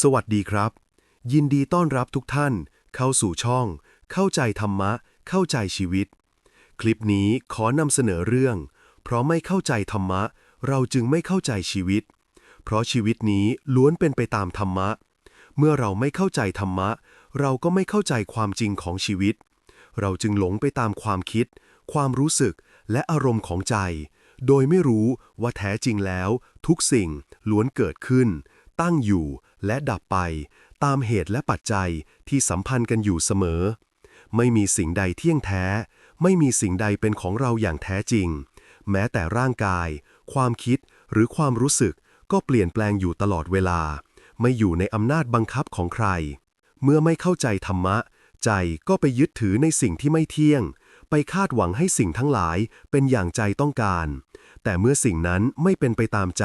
สวัสดีครับ ยินดีต้อนรับทุกท่าน เข้าสู่ช่อง เข้าใจธรรมะ เข้าใจชีวิต คลิปนี้ขอนำเสนอเรื่อง เพราะไม่เข้าใจธรรมะ เราจึงไม่เข้าใจชีวิต เพราะชีวิตนี้ล้วนเป็นไปตามธรรมะ เมื่อเราไม่เข้าใจธรรมะ เราก็ไม่เข้าใจความจริงของชีวิต เราจึงหลงไปตามความคิด ความรู้สึกและอารมณ์ของใจ โดยไม่รู้ว่าแท้จริงแล้ว ทุกสิ่งล้วนเกิดขึ้น ตั้งอยู่ และดับไป ตามเหตุและปัจจัยที่สัมพันธ์กันอยู่เสมอ ไม่มีสิ่งใดเที่ยงแท้ ไม่มีสิ่งใดเป็นของเราอย่างแท้จริง แม้แต่ร่างกาย ความคิดหรือความรู้สึกก็เปลี่ยนแปลงอยู่ตลอดเวลา ไม่อยู่ในอำนาจบังคับของใคร เมื่อไม่เข้าใจธรรมะ ใจก็ไปยึดถือในสิ่งที่ไม่เที่ยง ไปคาดหวังให้สิ่งทั้งหลายเป็นอย่างใจต้องการ แต่เมื่อสิ่งนั้นไม่เป็นไปตามใจ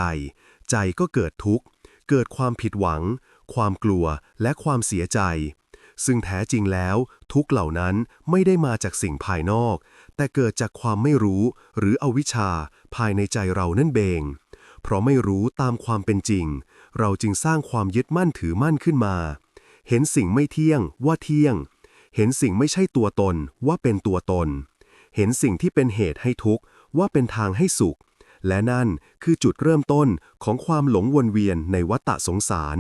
ใจก็เกิดทุกข์ เกิดความผิดหวัง ความกลัวและความเสียใจ ซึ่งแท้จริงแล้ว ทุกเหล่านั้นไม่ได้มาจากสิ่งภายนอก แต่เกิดจากความไม่รู้หรืออวิชชาภายในใจเรานั่นเองเพราะไม่รู้ตามความเป็นจริง เราจึงสร้างความยึดมั่นถือมั่นขึ้นมา เห็นสิ่งไม่เที่ยงว่าเที่ยง เห็นสิ่งไม่ใช่ตัวตนว่าเป็นตัวตน เห็นสิ่งที่เป็นเหตุให้ทุกข์ว่าเป็นทางให้สุข และนั่นคือจุดเริ่มต้นของความหลงวนเวียนในวัฏฏะสงสาร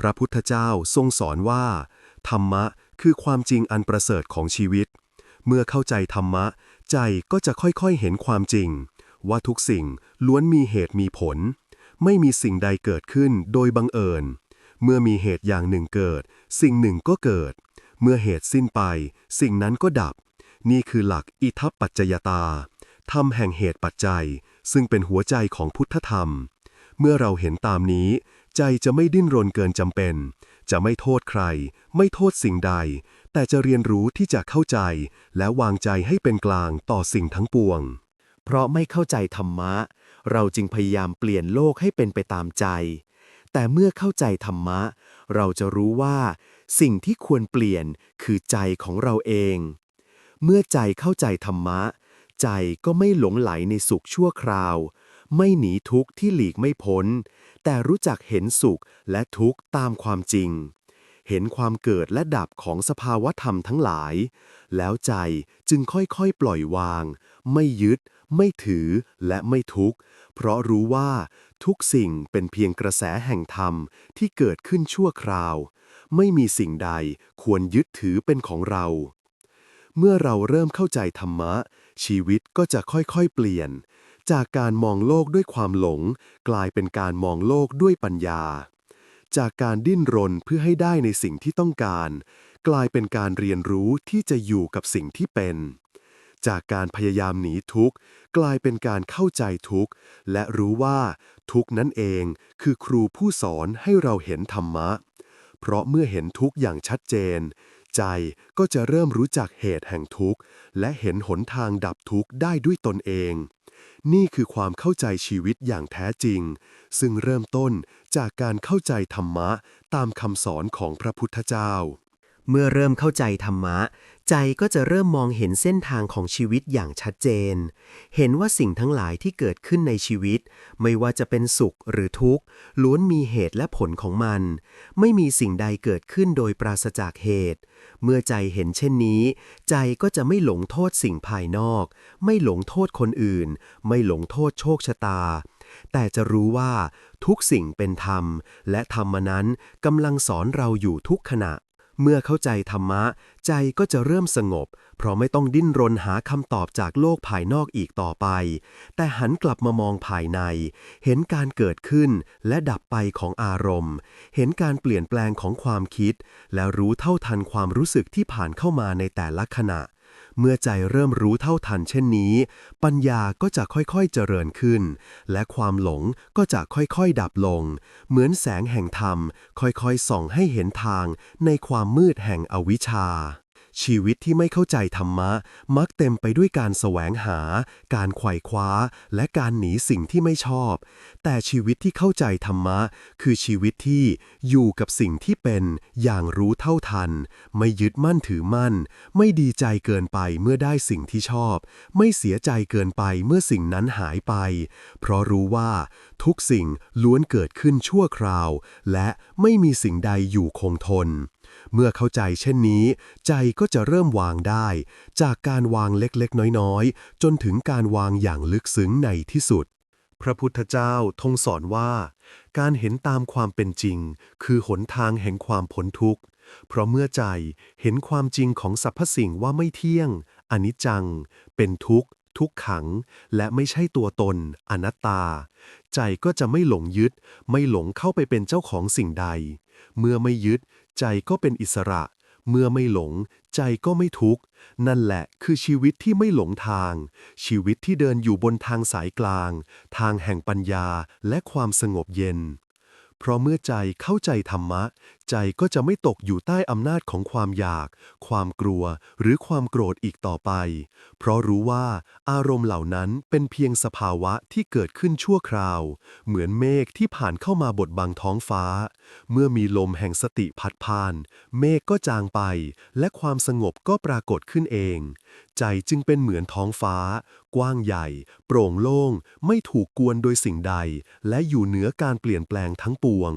พระพุทธเจ้าทรงสอนว่า ธรรมะคือความจริงอันประเสริฐของชีวิต เมื่อเข้าใจธรรมะ ใจก็จะค่อยๆเห็นความจริง ว่าทุกสิ่งล้วนมีเหตุมีผล ไม่มีสิ่งใดเกิดขึ้นโดยบังเอิญ เมื่อมีเหตุอย่างหนึ่งเกิด สิ่งหนึ่งก็เกิด เมื่อเหตุสิ้นไป สิ่งนั้นก็ดับ นี่คือหลักอิทัปปัจจยตาธรรมแห่งเหตุปัจจัย ซึ่งเป็นหัวใจของพุทธธรรม เมื่อเราเห็นตามนี้ ใจจะไม่ดิ้นรนเกินจำเป็น จะไม่โทษใคร ไม่โทษสิ่งใด แต่จะเรียนรู้ที่จะเข้าใจ และวางใจให้เป็นกลางต่อสิ่งทั้งปวง เพราะไม่เข้าใจธรรมะ เราจึงพยายามเปลี่ยนโลกให้เป็นไปตามใจ แต่เมื่อเข้าใจธรรมะ เราจะรู้ว่า สิ่งที่ควรเปลี่ยนคือใจของเราเอง เมื่อใจเข้าใจธรรมะ ใจก็ไม่หลงไหลในสุขชั่วคราว ไม่หนีทุกข์ที่หลีกไม่พ้น แต่รู้จักเห็นสุขและทุกข์ตามความจริง เห็นความเกิดและดับของสภาวะธรรมทั้งหลาย แล้วใจจึงค่อยๆ ปล่อยวาง ไม่ยึด ไม่ถือและไม่ทุกข์ เพราะรู้ว่าทุกสิ่งเป็นเพียงกระแสแห่งธรรมที่เกิดขึ้นชั่วคราว ไม่มีสิ่งใดควรยึดถือเป็นของเรา เมื่อเราเริ่มเข้าใจธรรมะ ชีวิตก็จะค่อยๆเปลี่ยน จากการมองโลกด้วยความหลง กลายเป็นการมองโลกด้วยปัญญา จากการดิ้นรนเพื่อให้ได้ในสิ่งที่ต้องการ กลายเป็นการเรียนรู้ที่จะอยู่กับสิ่งที่เป็น จากการพยายามหนีทุกข์ กลายเป็นการเข้าใจทุกข์ และรู้ว่า ทุกข์นั้นเองคือครูผู้สอนให้เราเห็นธรรมะ เพราะเมื่อเห็นทุกข์อย่างชัดเจน ใจก็จะเริ่มรู้จักเหตุแห่งทุกข์ และเห็นหนทางดับทุกข์ได้ด้วยตนเอง นี่คือความเข้าใจชีวิตอย่างแท้จริง ซึ่งเริ่มต้นจากการเข้าใจธรรมะตามคำสอนของพระพุทธเจ้า เมื่อเริ่มเข้าใจธรรมะ ใจก็จะเริ่มมองเห็นเส้นทางของชีวิตอย่างชัดเจน เห็นว่าสิ่งทั้งหลายที่เกิดขึ้นในชีวิต ไม่ว่าจะเป็นสุขหรือทุกข์ ล้วนมีเหตุและผลของมัน ไม่มีสิ่งใดเกิดขึ้นโดยปราศจากเหตุ เมื่อใจเห็นเช่นนี้ ใจก็จะไม่หลงโทษสิ่งภายนอก ไม่หลงโทษคนอื่น ไม่หลงโทษโชคชะตา แต่จะรู้ว่า ทุกสิ่งเป็นธรรม และธรรมนั้นกำลังสอนเราอยู่ทุกขณะ เมื่อเข้าใจธรรมะ ใจก็จะเริ่มสงบ เพราะไม่ต้องดิ้นรนหาคำตอบจากโลกภายนอกอีกต่อไป แต่หันกลับมามองภายใน เห็นการเกิดขึ้นและดับไปของอารมณ์ เห็นการเปลี่ยนแปลงของความคิด และรู้เท่าทันความรู้สึกที่ผ่านเข้ามาในแต่ละขณะ เมื่อใจเริ่มรู้เท่าทันเช่นนี้ ปัญญาก็จะค่อยๆเจริญขึ้น และความหลงก็จะค่อยๆดับลง เหมือนแสงแห่งธรรม ค่อยๆส่องให้เห็นทางในความมืดแห่งอวิชชา ชีวิตที่ไม่เข้าใจธรรมะ มักเต็มไปด้วยการแสวงหา การไขว่คว้า และการหนีสิ่งที่ไม่ชอบ แต่ชีวิตที่เข้าใจธรรมะ คือชีวิตที่อยู่กับสิ่งที่เป็นอย่างรู้เท่าทัน ไม่ยึดมั่นถือมั่น ไม่ดีใจเกินไปเมื่อได้สิ่งที่ชอบ ไม่เสียใจเกินไปเมื่อสิ่งนั้นหายไป เพราะรู้ว่า ทุกสิ่งล้วนเกิดขึ้นชั่วคราว และไม่มีสิ่งใดอยู่คงทน เมื่อเข้าใจเช่นนี้ ใจก็จะเริ่มวางได้ จากการวางเล็กๆ น้อยๆ จนถึงการวางอย่างลึกซึ้งในที่สุด พระพุทธเจ้าทรงสอนว่า การเห็นตามความเป็นจริง คือหนทางแห่งความพ้นทุกข์ เพราะเมื่อใจเห็นความจริงของสรรพสิ่งว่าไม่เที่ยง อนิจจัง เป็นทุกข์ทุกขัง และไม่ใช่ตัวตน อนัตตา ใจก็จะไม่หลงยึด ไม่หลงเข้าไปเป็นเจ้าของสิ่งใด เมื่อไม่ยึด ใจก็เป็นอิสระ เมื่อไม่หลง ใจก็ไม่ทุกข์ นั่นแหละคือชีวิตที่ไม่หลงทาง ชีวิตที่เดินอยู่บนทางสายกลาง ทางแห่งปัญญาและความสงบเย็น เพราะเมื่อใจเข้าใจธรรมะ ใจก็จะไม่ตกอยู่ใต้อำนาจของความอยาก ความกลัว หรือความโกรธอีกต่อไป เพราะรู้ว่าอารมณ์เหล่านั้นเป็นเพียงสภาวะที่เกิดขึ้นชั่วคราว เหมือนเมฆที่ผ่านเข้ามาบดบังท้องฟ้า เมื่อมีลมแห่งสติพัดผ่าน เมฆก็จางไป และความสงบก็ปรากฏขึ้นเอง ใจจึงเป็นเหมือนท้องฟ้า กว้างใหญ่ โปร่งโล่ง ไม่ถูกกวนโดยสิ่งใด และอยู่เหนือการเปลี่ยนแปลงทั้งปวง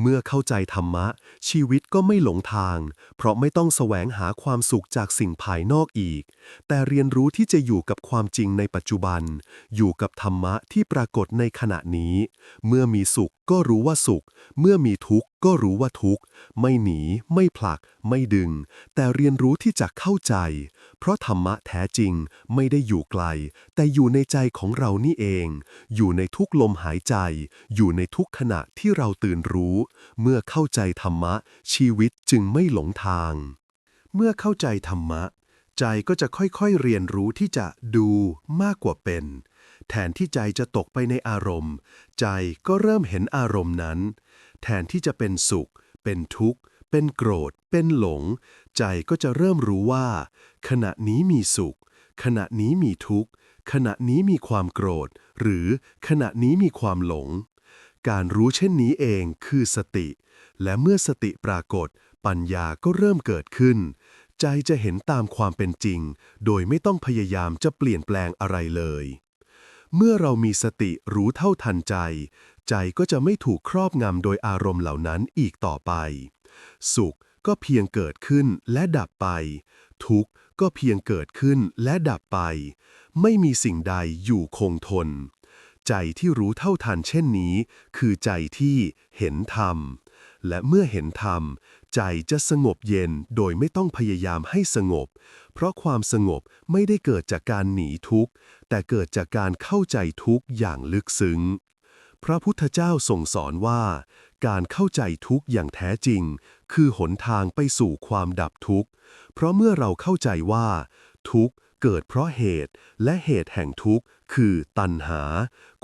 เมื่อเข้าใจธรรมะ ชีวิตก็ไม่หลงทาง เพราะไม่ต้องแสวงหาความสุขจากสิ่งภายนอกอีก แต่เรียนรู้ที่จะอยู่กับความจริงในปัจจุบัน อยู่กับธรรมะที่ปรากฏในขณะนี้ เมื่อมีสุขก็รู้ว่าสุข เมื่อมีทุกข์ก็รู้ว่าทุกข์ ไม่หนี ไม่ผลัก ไม่ดึง แต่เรียนรู้ที่จะเข้าใจ เพราะธรรมะแท้จริงไม่ได้อยู่ไกล แต่อยู่ในใจของเรานี่เอง อยู่ในทุกลมหายใจ อยู่ในทุกขณะที่เราตื่นรู้ เมื่อเข้าใจธรรมะ ชีวิตจึงไม่หลงทาง เมื่อเข้าใจธรรมะ ใจก็จะค่อยๆเรียนรู้ที่จะดูมากกว่าเป็น แทนที่ใจจะตกไปในอารมณ์ ใจก็เริ่มเห็นอารมณ์นั้น แทนที่จะเป็นสุข เป็นทุกข์ เป็นโกรธ เป็นหลง ใจก็จะเริ่มรู้ว่า ขณะนี้มีสุข ขณะนี้มีทุกข์ ขณะนี้มีความโกรธ หรือขณะนี้มีความหลง การรู้เช่นนี้เองคือสติ และเมื่อสติปรากฏ ปัญญาก็เริ่มเกิดขึ้น ใจจะเห็นตามความเป็นจริง โดยไม่ต้องพยายามจะเปลี่ยนแปลงอะไรเลยเมื่อเรามีสติรู้เท่าทันใจ ใจก็จะไม่ถูกครอบงำโดยอารมณ์เหล่านั้นอีกต่อไป สุขก็เพียงเกิดขึ้นและดับไป ทุกข์ก็เพียงเกิดขึ้นและดับไป ไม่มีสิ่งใดอยู่คงทน ใจที่รู้เท่าทันเช่นนี้ คือใจที่เห็นธรรม และเมื่อเห็นธรรม ใจจะสงบเย็นโดยไม่ต้องพยายามให้สงบ เพราะความสงบไม่ได้เกิดจากการหนีทุกข์ แต่เกิดจากการเข้าใจทุกข์อย่างลึกซึ้ง พระพุทธเจ้าทรงสอนว่า การเข้าใจทุกข์อย่างแท้จริง คือหนทางไปสู่ความดับทุกข์ เพราะเมื่อเราเข้าใจว่า ทุกข์เกิดเพราะเหตุและเหตุแห่งทุกข์คือตัณหา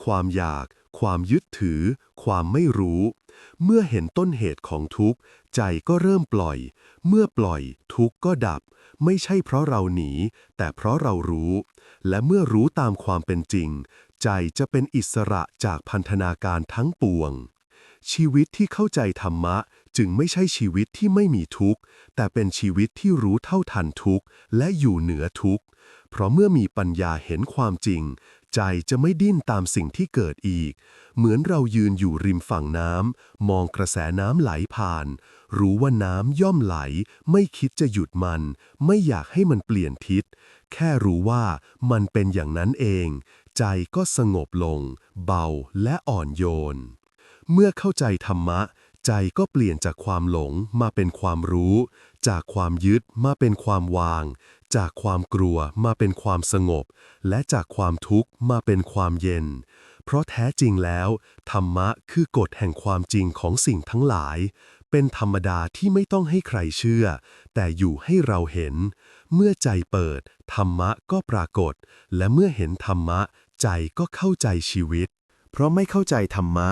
ความอยาก ความยึดถือ ความไม่รู้ เมื่อเห็นต้นเหตุของทุกข์ ใจก็เริ่มปล่อย เมื่อปล่อยทุกข์ก็ดับ ไม่ใช่เพราะเราหนี แต่เพราะเรารู้ และเมื่อรู้ตามความเป็นจริง ใจจะเป็นอิสระจากพันธนาการทั้งปวง ชีวิตที่เข้าใจธรรมะจึงไม่ใช่ชีวิตที่ไม่มีทุกข์ แต่เป็นชีวิตที่รู้เท่าทันทุกข์และอยู่เหนือทุกข์ เพราะเมื่อมีปัญญาเห็นความจริง ใจจะไม่ดิ้นตามสิ่งที่เกิดอีก เหมือนเรายืนอยู่ริมฝั่งน้ำมองกระแสน้ำไหลผ่าน รู้ว่าน้ำย่อมไหล ไม่คิดจะหยุดมัน ไม่อยากให้มันเปลี่ยนทิศ แค่รู้ว่ามันเป็นอย่างนั้นเอง ใจก็สงบลง เบาและอ่อนโยน เมื่อเข้าใจธรรมะ ใจก็เปลี่ยนจากความหลงมาเป็นความรู้ จากความยึดมาเป็นความวาง จากความกลัวมาเป็นความสงบ และจากความทุกข์มาเป็นความเย็น เพราะแท้จริงแล้ว ธรรมะคือกฎแห่งความจริงของสิ่งทั้งหลาย เป็นธรรมดาที่ไม่ต้องให้ใครเชื่อ แต่อยู่ให้เราเห็น เมื่อใจเปิด ธรรมะก็ปรากฏ และเมื่อเห็นธรรมะ ใจก็เข้าใจชีวิต เพราะไม่เข้าใจธรรมะ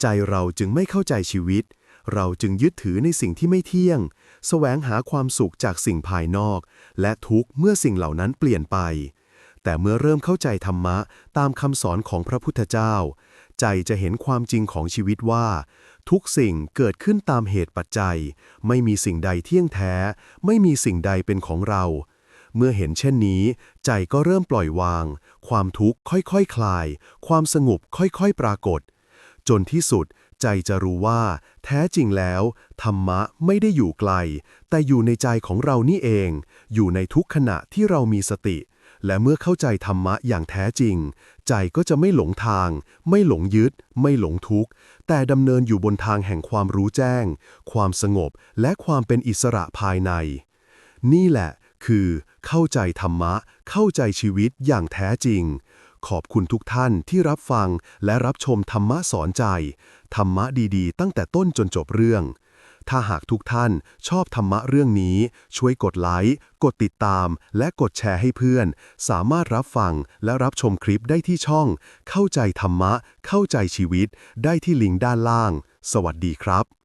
ใจเราจึงไม่เข้าใจชีวิต เราจึงยึดถือในสิ่งที่ไม่เที่ยงแสวงหาความสุขจากสิ่งภายนอก และทุกข์เมื่อสิ่งเหล่านั้นเปลี่ยนไป แต่เมื่อเริ่มเข้าใจธรรมะตามคำสอนของพระพุทธเจ้า ใจจะเห็นความจริงของชีวิตว่า ทุกสิ่งเกิดขึ้นตามเหตุปัจจัย ไม่มีสิ่งใดเที่ยงแท้ ไม่มีสิ่งใดเป็นของเรา เมื่อเห็นเช่นนี้ ใจก็เริ่มปล่อยวาง ความทุกข์ค่อยๆคคลาย ความสงบค่อยๆปรากฏ จนที่สุดใจจะรู้ว่า แท้จริงแล้ว ธรรมะไม่ได้อยู่ไกล แต่อยู่ในใจของเรานี่เอง อยู่ในทุกขณะที่เรามีสติ และเมื่อเข้าใจธรรมะอย่างแท้จริง ใจก็จะไม่หลงทาง ไม่หลงยึด ไม่หลงทุกข์ แต่ดำเนินอยู่บนทางแห่งความรู้แจ้ง ความสงบและความเป็นอิสระภายใน นี่แหละ คือ เข้าใจธรรมะ เข้าใจชีวิตอย่างแท้จริง ขอบคุณทุกท่านที่รับฟังและรับชมธรรมะสอนใจ ธรรมะดีๆ ตั้งแต่ต้นจนจบเรื่อง ถ้าหากทุกท่านชอบธรรมะเรื่องนี้ ช่วยกดไลค์กดติดตาม และกดแชร์ให้เพื่อน สามารถรับฟังและรับชมคลิปได้ที่ช่อง เข้าใจธรรมะ เข้าใจชีวิต ได้ที่ลิงก์ด้านล่าง สวัสดีครับ